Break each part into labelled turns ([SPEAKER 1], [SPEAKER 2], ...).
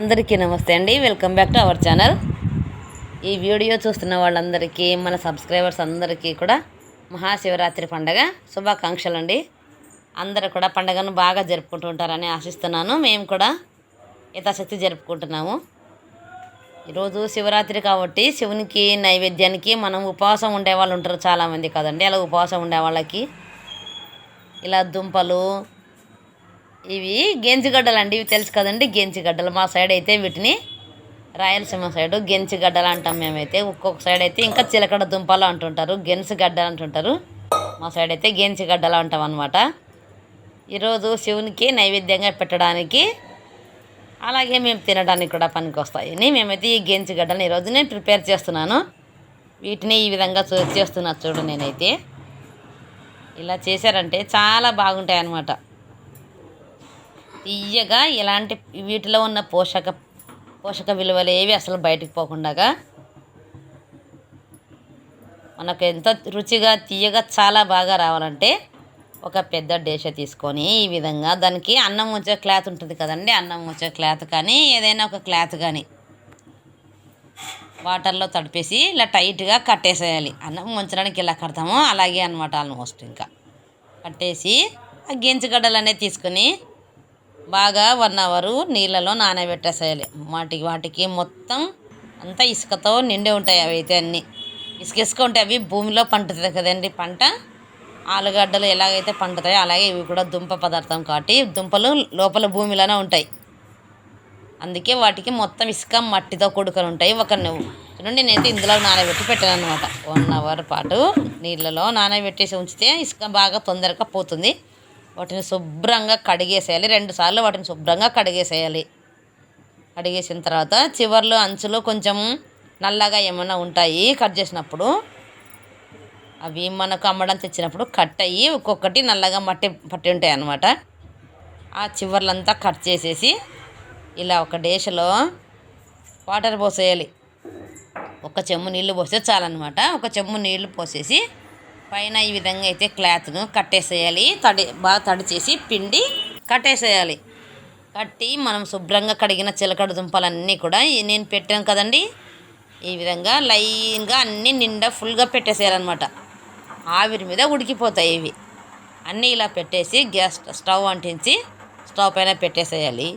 [SPEAKER 1] అందరికీ నమస్తే అండి. Welcome back to our channel ఈ వీడియో చూస్తున్న వాళ్ళందరికీ మన సబ్స్క్రైబర్స్ అందరికీ కూడా మహాశివరాత్రి పండగ శుభాకాంక్షలు అండి అందరూ కూడా పండగను బాగా జరుపుకుంటూ ఉంటారని ఆశిస్తున్నాను. మేము కూడా యథాశక్తి జరుపుకుంటున్నాము. ఈరోజు శివరాత్రి కాబట్టి శివునికి నైవేద్యానికి మనం ఉపవాసం ఉండే వాళ్ళు ఉంటారు చాలామంది కదండి. అలా ఉపవాసం ఉండే వాళ్ళకి ఇలా దుంపలు ఇవి గెంజిగడ్డలు అండి ఇవి తెలుసు కదండి గెంజిగడ్డలు. మా సైడ్ అయితే వీటిని రాయలసీమ సైడు గెంజిగడ్డలు అంటాం మేమైతే. ఒక్కొక్క సైడ్ అయితే ఇంకా చిలకడ దుంపలు అంటుంటారు గెంజిగడ్డలు అంటుంటారు. మా సైడ్ అయితే గెంజిగడ్డలు అంటాం అనమాట ఈరోజు శివునికి నైవేద్యంగా పెట్టడానికి అలాగే మేము తినడానికి కూడా పనికి వస్తాయని మేమైతే ఈ గెంజిగడ్డలను ఈరోజు నేను ప్రిపేర్ చేస్తున్నాను. వీటిని ఈ విధంగా చూ చేస్తున్నా చూడు నేనైతే. ఇలా చేశారంటే చాలా బాగుంటాయి అన్నమాట తీయగా ఇలాంటి వీటిలో ఉన్న పోషక పోషక విలువలు ఏవి అసలు బయటికి పోకుండా మనకు ఎంత రుచిగా తీయగా చాలా బాగా రావాలంటే ఒక పెద్ద డేష తీసుకొని ఈ విధంగా దానికి అన్నం ఉంచే క్లాత్ ఉంటుంది కదండి అన్నం ఉంచే క్లాత్ కానీ ఏదైనా ఒక క్లాత్ కానీ వాటర్లో తడిపేసి ఇలా టైట్గా కట్టేసేయాలి. అన్నం ఉంచడానికి ఇలా కడతామో అలాగే అనమాట ఆల్మోస్ట్ ఇంకా. కట్టేసి ఆ గింజగడ్డలు అనేది తీసుకొని బాగా వన్ అవరు నీళ్ళలో నానబెట్టేసేయాలి. వాటికి వాటికి మొత్తం అంతా ఇసుకతో నిండి ఉంటాయి అవి అయితే అన్నీ. ఇసుక ఇసుక ఉంటే అవి భూమిలో పండుతుంది కదండి పంట. ఆలుగడ్డలు ఎలాగైతే పండుతాయో అలాగే ఇవి కూడా దుంప పదార్థం కాబట్టి దుంపలు లోపల భూమిలోనే ఉంటాయి. అందుకే వాటికి మొత్తం ఇసుక మట్టితో కూడుకొని ఉంటాయి. ఒక చూడండి నేనైతే ఇందులో నానబెట్టి పెట్టాను అనమాట వన్ అవర్ పాటు నీళ్ళలో నానబెట్టేసి ఉంచితే ఇసుక బాగా తొందరగా పోతుంది. వాటిని శుభ్రంగా కడిగేసేయాలి. రెండు సార్లు వాటిని శుభ్రంగా కడిగేసేయాలి. కడిగేసిన తర్వాత చివర్లో అంచులో కొంచెం నల్లగా ఏమైనా ఉంటాయి కట్ చేసినప్పుడు. అవి మనకు అమ్మడం తెచ్చినప్పుడు కట్ అయ్యి ఒక్కొక్కటి నల్లగా మట్టి పట్టి ఉంటాయి అన్నమాట. ఆ చివర్లంతా కట్ చేసేసి ఇలా ఒక డేషలో వాటర్ పోసేయాలి. ఒక చెమ్ము నీళ్ళు పోస్తే చాలన్నమాట ఒక చెమ్ము నీళ్ళు పోసేసి పైన ఈ విధంగా అయితే క్లాత్ను కట్టేసేయాలి. తడి బాగా తడి చేసి పిండి కట్టేసేయాలి. కట్టి మనం శుభ్రంగా కడిగిన చిలకడ దుంపలన్నీ కూడా నేను పెట్టాను కదండి. ఈ విధంగా లైన్గా అన్నీ నిండా ఫుల్గా పెట్టేసేయాలన్నమాట. ఆవిరి మీద ఉడికిపోతాయి ఇవి. అన్నీ ఇలా పెట్టేసి గ్యాస్ స్టవ్ అంటించి స్టవ్ పైన పెట్టేసేయాలి.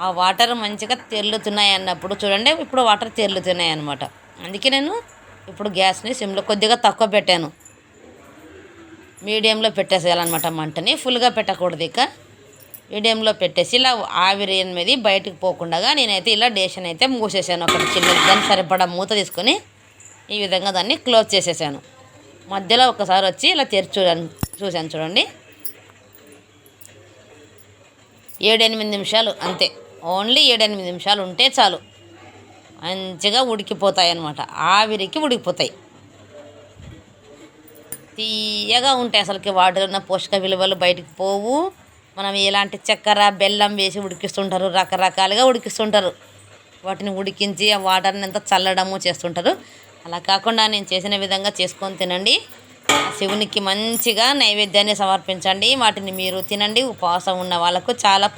[SPEAKER 1] ఆ వాటర్ మంచిగా తెల్లుతున్నాయి అన్నప్పుడు చూడండి ఇప్పుడు వాటర్ తెల్లుతున్నాయి అన్నమాట. అందుకే నేను ఇప్పుడు గ్యాస్ని సిమ్లో కొద్దిగా తక్కువ పెట్టాను. మీడియంలో పెట్టేసేయాలన్నమాట మంటని. ఫుల్గా పెట్టకూడదు ఇక. మీడియంలో పెట్టేసి ఇలా ఆవిరి అనేది బయటకు పోకుండా నేనైతే ఇలా డేషన్ అయితే మూసేసాను. ఒక చిన్న దాన్ని సరిపడా మూత తీసుకొని ఈ విధంగా దాన్ని క్లోజ్ చేసేసాను. మధ్యలో ఒకసారి వచ్చి ఇలా తెరిచి చూడాను చూశాను చూడండి. ఏడెనిమిది నిమిషాలు అంతే. ఓన్లీ ఏడెనిమిది నిమిషాలు ఉంటే చాలు. మంచిగా ఉడికిపోతాయి అన్నమాట ఆవిరికి ఉడికిపోతాయి. తీయగా ఉంటాయి అసలుకి వాటిలో ఉన్న పోషక విలువలు బయటికి పోవు. మనం ఎలాంటి చక్కెర బెల్లం వేసి ఉడికిస్తుంటారు రకరకాలుగా ఉడికిస్తుంటారు. వాటిని ఉడికించి ఆ వాటర్ని అంతా చల్లడము చేస్తుంటారు. అలా కాకుండా నేను చేసిన విధంగా చేసుకొని తినండి. శివునికి మంచిగా నైవేద్యాన్ని సమర్పించండి. వాటిని మీరు తినండి. ఉపవాసం ఉన్న వాళ్ళకు చాలా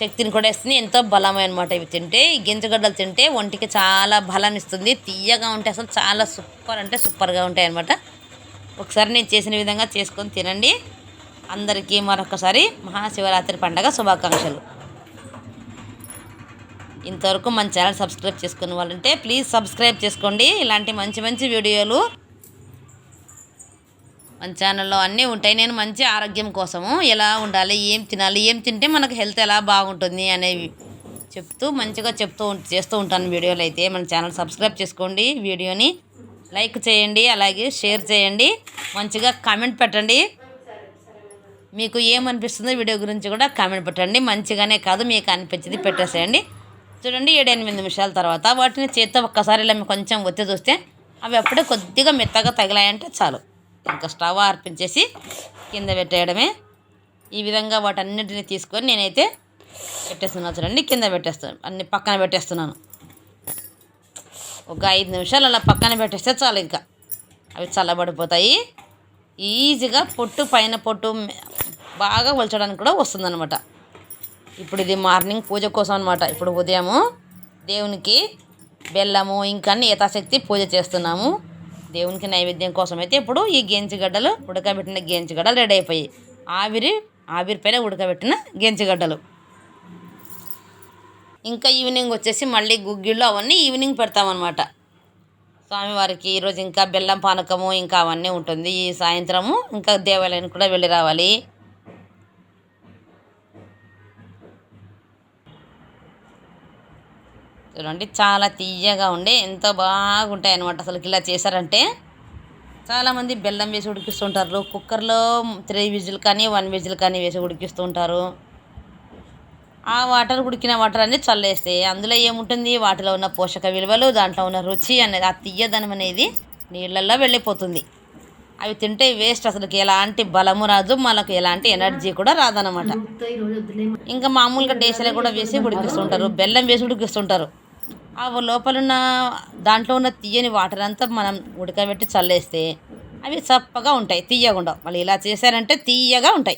[SPEAKER 1] శక్తిని కూడా ఇస్తుంది. ఎంతో బలమే అనమాట ఇవి తింటే. ఈ గింజగడ్డలు తింటే ఒంటికి చాలా బలం ఇస్తుంది. తీయగా ఉంటాయి అసలు చాలా సూపర్ అంటే సూపర్గా ఉంటాయి అనమాట ఒకసారి నేను చేసిన విధంగా చేసుకొని తినండి. అందరికీ మరొకసారి మహాశివరాత్రి పండగ శుభాకాంక్షలు. ఇంతవరకు మన ఛానల్ సబ్స్క్రైబ్ చేసుకున్న వాళ్ళంటే ప్లీజ్ సబ్స్క్రైబ్ చేసుకోండి. ఇలాంటి మంచి మంచి వీడియోలు మన ఛానల్లో అన్నీ ఉంటాయి. నేను మంచి ఆరోగ్యం కోసము ఎలా ఉండాలి ఏం తినాలి ఏం తింటే మనకు హెల్త్ ఎలా బాగుంటుంది అనేవి చెప్తూ మంచిగా చెప్తూ చేస్తూ ఉంటాను. వీడియోలు అయితే మన ఛానల్ సబ్స్క్రైబ్ చేసుకోండి. వీడియోని లైక్ చేయండి అలాగే షేర్ చేయండి. మంచిగా కామెంట్ పెట్టండి. మీకు ఏమనిపిస్తుందో వీడియో గురించి కూడా కామెంట్ పెట్టండి. మంచిగానే కాదు మీకు అనిపించింది పెట్టేసేయండి. చూడండి ఏడు ఎనిమిది నిమిషాల తర్వాత వాటిని చేత్తో ఒక్కసారి ఇలా కొంచెం ఒత్తి చూస్తే అవి అప్పుడే కొద్దిగా మెత్తగా తగిలాయంటే చాలు. ఇంకా స్టవ్ ఆర్పించేసి కింద పెట్టేయడమే. ఈ విధంగా వాటన్నిటిని తీసుకొని నేనైతే పెట్టేస్తున్నాను. చూడండి కింద పెట్టేస్తాను అన్ని పక్కన పెట్టేస్తున్నాను. ఒక ఐదు నిమిషాలు అలా పక్కన పెట్టేస్తే చాలు ఇంకా. అవి చల్లబడిపోతాయి. ఈజీగా పొట్టు పైన పొట్టు బాగా ఒలచడానికి కూడా వస్తుందన్నమాట. ఇప్పుడు ఇది మార్నింగ్ పూజ కోసం అనమాట ఇప్పుడు ఉదయము దేవునికి బెల్లము ఇంకా అన్ని యథాశక్తి పూజ చేస్తున్నాము. దేవునికి నైవేద్యం కోసం అయితే ఇప్పుడు ఈ గెంజిగడ్డలు ఉడకబెట్టిన గెంజిగడ్డలు రెడీ అయిపోయాయి. ఆవిరి ఆవిరి పైన ఉడకబెట్టిన గెంజిగడ్డలు ఇంకా ఈవినింగ్ వచ్చేసి మళ్ళీ గుగ్గిళ్ళు అవన్నీ ఈవినింగ్ పెడతామన్నమాట. స్వామివారికి ఈరోజు ఇంకా బెల్లం పానకము ఇంకా అవన్నీ ఉంటుంది. ఈ సాయంత్రము ఇంకా దేవాలయానికి కూడా వెళ్ళి రావాలి. చూడండి చాలా తీయగా ఉండి ఎంతో బాగుంటాయి అనమాట అసలు ఇలా చేశారంటే చాలామంది బెల్లం వేసి ఉడికిస్తుంటారు. కుక్కర్లో త్రీ విజిల్ కానీ వన్ విజిల్ కానీ వేసి ఉడికిస్తుంటారు. ఆ వాటర్ ఉడికిన వాటర్ అనేది చల్లేస్తే అందులో ఏముంటుంది? వాటిలో ఉన్న పోషక విలువలు దాంట్లో ఉన్న రుచి అనేది ఆ తీయదనం అనేది నీళ్ళల్లో వెళ్ళిపోతుంది. అవి తింటే వేస్ట్ అసలుకి. ఎలాంటి బలము రాదు మనకు ఎలాంటి ఎనర్జీ కూడా రాదనమాట ఇంకా మామూలుగా డేసలో కూడా వేసి ఉడికిస్తుంటారు. బెల్లం వేసి ఉడికిస్తుంటారు. ఆ లోపల ఉన్న దాంట్లో ఉన్న తీయని వాటర్ అంతా మనం ఉడకబెట్టి చల్లేస్తే అవి చప్పగా ఉంటాయి తీయకుండా మళ్ళీ ఇలా చేశారంటే తీయగా ఉంటాయి.